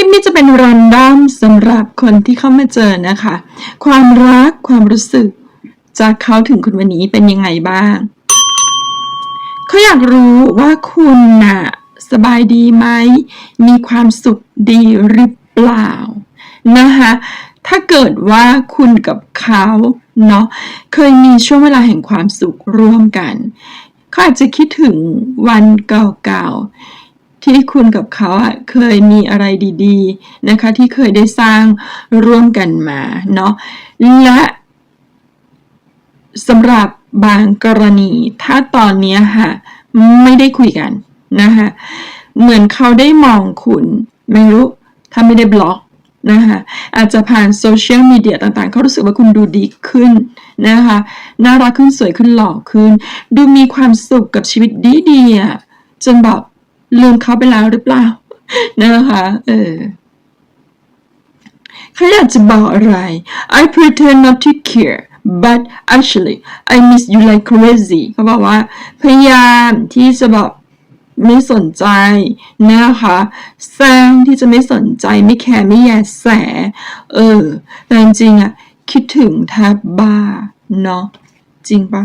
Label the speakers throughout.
Speaker 1: ลิปนี้จะเป็นรันดอมสำหรับคนที่เข้ามาเจอนะคะ ความรักความรู้สึก จากเขาถึงคุณวันนี้เป็นยังไงบ้าง เขาอยากรู้ว่าคุณน่ะสบายดีไหม มีความสุขดีหรือเปล่านะคะถ้าเกิดว่าคุณกับเขาเนาะเคยมีช่วงเวลาแห่งความสุขร่วมกัน เขาอาจจะคิดถึงวันเก่าๆ ที่คุณกับเขาอะเคยมีอะไรดีๆนะคะที่เคยได้สร้างร่วมกันมาเนาะและสำหรับบางกรณีถ้าตอนนี้ค่ะไม่ได้คุยกันนะคะเหมือนเขาได้มองคุณไม่รู้ถ้าไม่ได้บล็อกนะคะอาจจะผ่านโซเชียลมีเดียต่างๆ เขารู้สึกว่าคุณดูดีขึ้นนะคะน่ารักขึ้นสวยขึ้นหล่อขึ้น ดูมีความสุขกับชีวิตดีๆจนแบบ ลืมเขาไปแล้วหรือเปล่านะคะเออเขาอยากจะบอกอะไร I pretend not to care but actually I miss you like crazy เขาบอกว่า พยายามที่จะแบบไม่สนใจนะคะแซงที่จะไม่สนใจไม่แคร์ไม่แยแส เออ แต่จริงๆอะคิดถึงแทบบ้าเนาะจริงปะ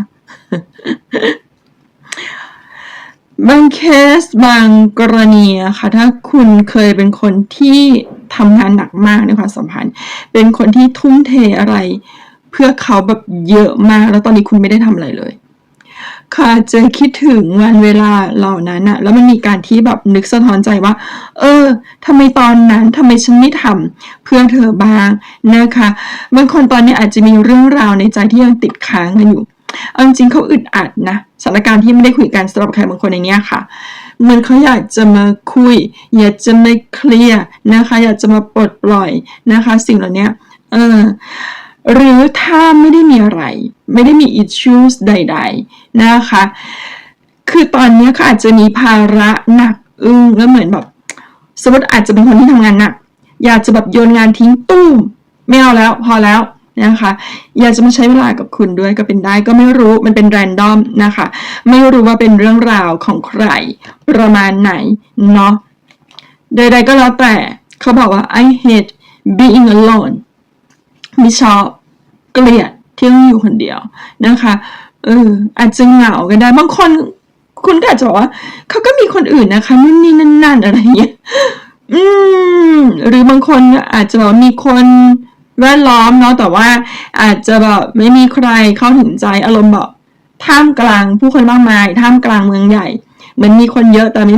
Speaker 1: บางเคสบางกรณีอะค่ะถ้าคุณเคยเป็นคนที่ทำงานหนักมากในความสัมพันธ์ เป็นคนที่ทุ่มเทอะไร เพื่อเขาแบบเยอะมาก แล้วตอนนี้คุณไม่ได้ทำอะไรเลย ค่ะจะคิดถึงวันเวลาเหล่านั้นอะแล้วมันมีการที่แบบนึกสะท้อนใจว่า เออทำไมตอนนั้นทำไมฉันไม่ทำเพื่อเธอบ้างนะคะบางคนตอนนี้อาจจะมีเรื่องราวในใจที่ยังติดค้างกันอยู่ เอาจริงเขาอึดอัดนะสถานการณ์ที่ไม่ได้คุยกันสำหรับใครบางคนในนี้ค่ะเหมือนเขาอยากจะมาคุย อยากจะมาเคลียร์นะคะ อยากจะมาปลดปล่อยนะคะ สิ่งเหล่านี้เออหรือถ้าไม่ได้มีอะไร ไม่ได้มี issues ใด ๆ นะคะ คือตอนนี้เขาอาจจะมีภาระหนักอึ้งแล้วเหมือนแบบสมมติอาจจะเป็นคนที่ทำงานหนักอยากจะแบบโยนงานทิ้งตุ้มไม่เอาแล้ว พอแล้ว นะคะ อยากจะมาใช้เวลากับคุณด้วยก็เป็นได้ก็ไม่รู้มันเป็นแรนดอมนะคะ ไม่รู้ว่าเป็นเรื่องราวของใคร ประมาณไหนเนาะใดๆก็แล้วแต่เขาบอกว่า I hate being alone ไม่ชอบเกลียดที่ต้องอยู่คนเดียวนะคะเอออาจจะเหงากันได้บางคนคุณก็อาจจะบอกว่าเขาก็มีคนอื่นนะคะนู่นนี่นั่นนั่นอะไรเงี้ยอืม หรือบางคนอาจจะแบบมีคน แวดล้อมเนาะแต่ว่าอาจจะแบบไม่มีใครเข้าถึงใจอารมณ์แบบท่ามกลางผู้คนมากมายท่ามกลางเมืองใหญ่เหมือนมีคนเยอะแต่ไม่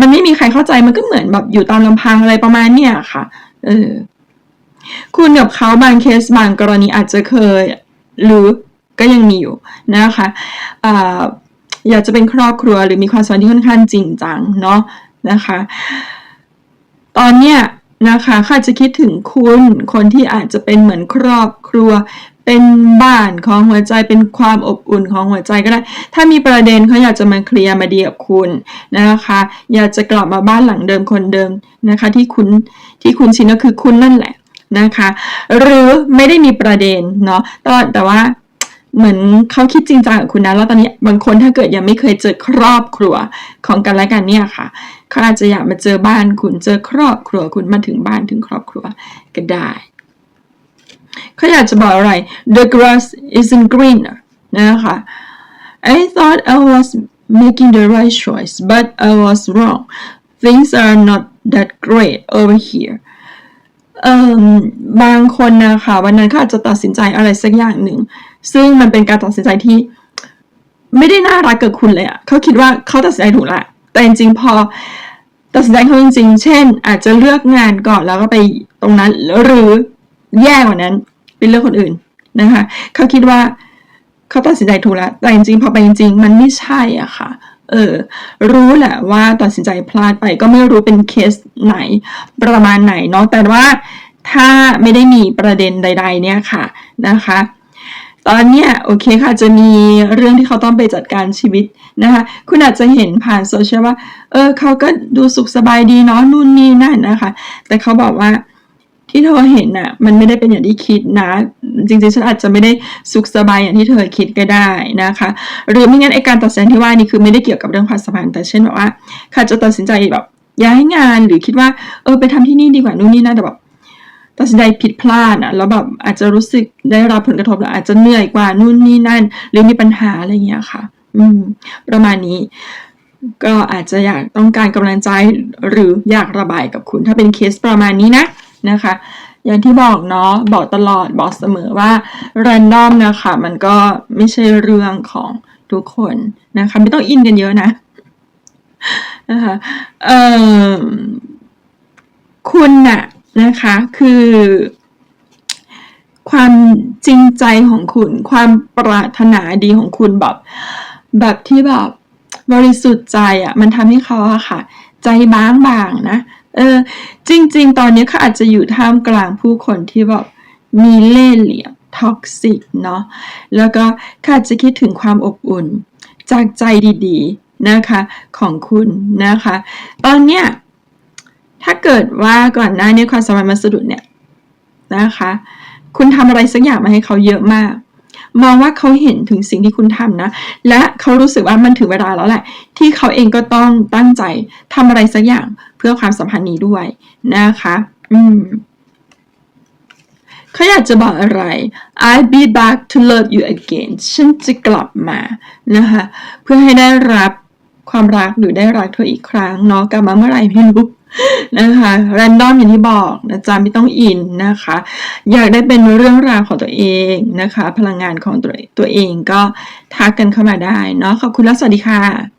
Speaker 1: มันไม่มีใครเข้าใจมันก็เหมือนแบบอยู่ตามลำพังอะไรประมาณเนี้ยค่ะเออคุณกับเขาบางเคสบางกรณีอาจจะเคย หรือก็ยังมีอยู่นะคะอะอยากจะเป็นครอบครัวหรือมีความสัมพันธ์ที่ค่อนข้างจริงจังเนาะนะคะ ตอนเนี้ย นะคะข้าจะคิดถึงคุณ คนที่อาจจะเป็นเหมือนครอบครัว เป็นบ้านของหัวใจเป็นความอบอุ่นของหัวใจก็ได้ ถ้ามีประเด็นเขาอยากจะมาเคลียร์มาเดียบคุณนะคะ อยากจะกลับมาบ้านหลังเดิมคนเดิมนะคะ ที่คุณที่คุณชินก็คือคุณนั่นแหละนะคะ หรือไม่ได้มีประเด็นเนาะแต่แต่ว่า เหมือนเขาคิดจริงจังกับคุณนะแล้วตอนนี้บางคนถ้าเกิดยังไม่เคยเจอครอบครัวของกันและกันเนี่ยค่ะเขาอาจจะอยากมาเจอบ้านคุณเจอครอบครัวคุณมาถึงบ้านถึงครอบครัวก็ได้เขาอยากจะบอกอะไร the grass isn't greener นะคะ I thought I was making the right choice but I was wrong things are not that great over here เอ่อบางคนนะคะวันนั้นเขาอาจจะตัดสินใจอะไรสักอย่างหนึ่ง ซึ่งมันเป็นการตัดสินใจที่ ไม่ได้น่ารักกับคุณเลยอะเขาคิดว่าเขาตัดสินใจถูกละแต่จริงๆพอตัดสินใจเขาจริง ๆ เช่น อาจจะเลือกงานก่อนแล้วก็ไปตรงนั้น หรือแย่กว่านั้นเป็นเลือกคนอื่นนะคะเขาคิดว่าเขาตัดสินใจถูกแล้วแต่จริงๆพอไปจริง ๆ มันไม่ใช่อะค่ะ เออ รู้แหละว่าตัดสินใจพลาดไป ก็ไม่รู้เป็นเคสไหนประมาณไหนเนาะแต่ว่าถ้าไม่ได้มีประเด็นใด ๆ เนี่ยค่ะนะคะ ตอนเนี้ยโอเคค่ะจะมีเรื่องที่เขาต้องไปจัดการชีวิตนะคะ คุณอาจจะเห็นผ่านโซเชียลว่า เออเขาก็ดูสุขสบายดีเนาะนู่นนี่นั่นนะคะ แต่เขาบอกว่าที่เธอเห็นน่ะ มันไม่ได้เป็นอย่างที่คิดนะ จริงๆฉันอาจจะไม่ได้สุขสบายอย่างที่เธอคิดก็ได้นะคะ หรือไม่งั้นไอการตัดสินที่ว่านี่คือไม่ได้เกี่ยวกับเรื่องความสัมพันธ์แต่เช่นแบบว่าค่ะจะตัดสินใจแบบย้ายงานหรือคิดว่า เออไปทำที่นี่ดีกว่านู่นนี่นั่นแต่แบบ ตัดสินใจผิดพลาดอะแล้วแบบอาจจะรู้สึกได้รับผลกระทบแล้วอาจจะเหนื่อยกว่านู่นนี่นั่น หรือมีปัญหาอะไรเงี้ยค่ะ อืม ประมาณนี้ ก็อาจจะอยากต้องการกำลังใจหรืออยากระบายกับคุณ ถ้าเป็นเคสประมาณนี้นะนะคะ อย่างที่บอกเนาะบอกตลอดบอกเสมอว่า random นะคะมันก็ไม่ใช่เรื่องของทุกคนนะคะไม่ต้องอินกันเยอะนะนะคะเอ่อคุณน่ะ นะคะคือ ความจริงใจของคุณ ความปรารถนาดีของคุณแบบแบบที่แบบบริสุทธิ์ใจอะ่ะ มันทำให้เขาอะค่ะ ใจบ้างบางนะเออ จริง ๆ ตอนนี้เขาอาจจะอยู่ท่ามกลางผู้คนที่แบบมีเล่ห์เหลี่ยมท็อกซิกเนาะแล้วก็เขาอาจจะคิดถึงความอบอุ่น จากใจดีๆนะคะของคุณนะคะ ตอนเนี้ย ถ้าเกิดว่าก่อนหน้านี้ความสัมพันธ์มันสะดุดเนี่ยนะคะ คุณทำอะไรสักอย่างมาให้เขาเยอะมาก มองว่าเขาเห็นถึงสิ่งที่คุณทำนะ และเขารู้สึกว่ามันถึงเวลาแล้วแหละ ที่เขาเองก็ต้องตั้งใจทำอะไรสักอย่างเพื่อความสัมพันธ์นี้ด้วยนะคะ อืมเขาอยากจะบอกอะไร I'll be back to love you again ฉันจะกลับมานะคะ เพื่อให้ได้รับความรักหรือได้รักเธออีกครั้งเนาะกลับมาเมื่อไหร่ไม่รู้ นะคะแรนดอมอย่างที่บอกนะจ๊ะไม่ต้องอินนะคะ อยากได้เป็นเรื่องราวของตัวเองนะคะ พลังงานของตัวตัวเองก็ทักกันเข้ามาได้เนาะขอบคุณและสวัสดีค่ะ